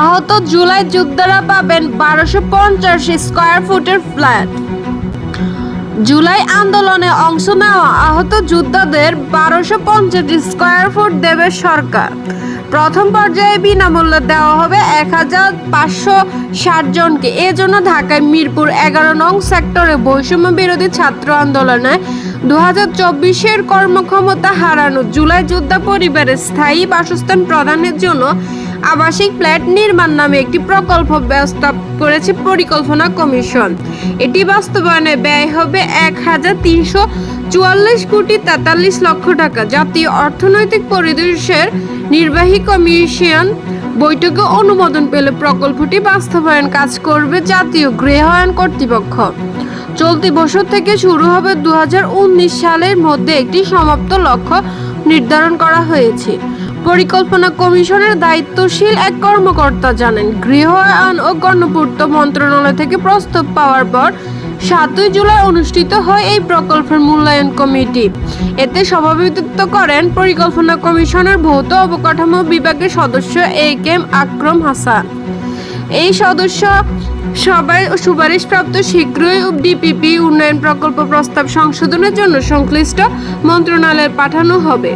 আহত জুলাই যোদ্ধারা পাবেন বারোশো পঞ্চাশ স্কোয়ার ফুটের ফ্ল্যাট। জুলাই আন্দোলনে অংশ নেওয়া আহত যোদ্ধাদের বারোশো পঞ্চাশ স্কোয়ার ফুট দেবে সরকার। প্রথম পর্যায়ে বিনামূল্যে দেওয়া হবে এক হাজার পাঁচশো ষাট জনকে। এজন্য ঢাকায় মিরপুর এগারো নং সেক্টরে বৈষম্য বিরোধী ছাত্র আন্দোলনে দু হাজার চব্বিশের কর্মক্ষমতা হারানো জুলাই যোদ্ধা পরিবারের স্থায়ী বাসস্থান প্রদানের জন্য আবাসিক ফ্ল্যাট নির্মাণ নামে একটি প্রকল্প প্রস্তাব করেছে পরিকল্পনা কমিশন। এটি বাস্তবায়নে ব্যয় হবে এক হাজার তিনশো চুয়াল্লিশ কোটি তেতাল্লিশ লক্ষ টাকা। জাতীয় অর্থনৈতিক পরিদর্শের নির্বাহী কমিশন বৈঠকে অনুমোদন পেলে প্রকল্পটি বাস্তবায়ন কাজ করবে জাতীয় গৃহায়ন কর্তৃপক্ষ। চলতি বছর থেকে শুরু হবে দু হাজার উনিশ সালের মধ্যে একটি সমাপ্ত লক্ষ্য নির্ধারণ করা হয়েছে। পরিকল্পনা কমিশনের দায়িত্বশীল এক কর্মকর্তা জানেন গৃহায়ন ও গণপূর্ত মন্ত্রণালয় থেকে প্রস্তাব পাওয়ার পর সাতই জুলাই অনুষ্ঠিত হয় এই প্রকল্পের মূল্যায়ন কমিটি। এতে সভাপতিত্ব করেন পরিকল্পনা কমিশনের ভৌত অবকাঠামো বিভাগের সদস্য এ কে এম আকরম হাসান। এই সদস্য সবাই ও সুপারিশপ্রাপ্ত শীঘ্রই ডিপিপি উন্নয়ন প্রকল্প প্রস্তাব সংশোধনের জন্য সংশ্লিষ্ট মন্ত্রণালয়ে পাঠানো হবে।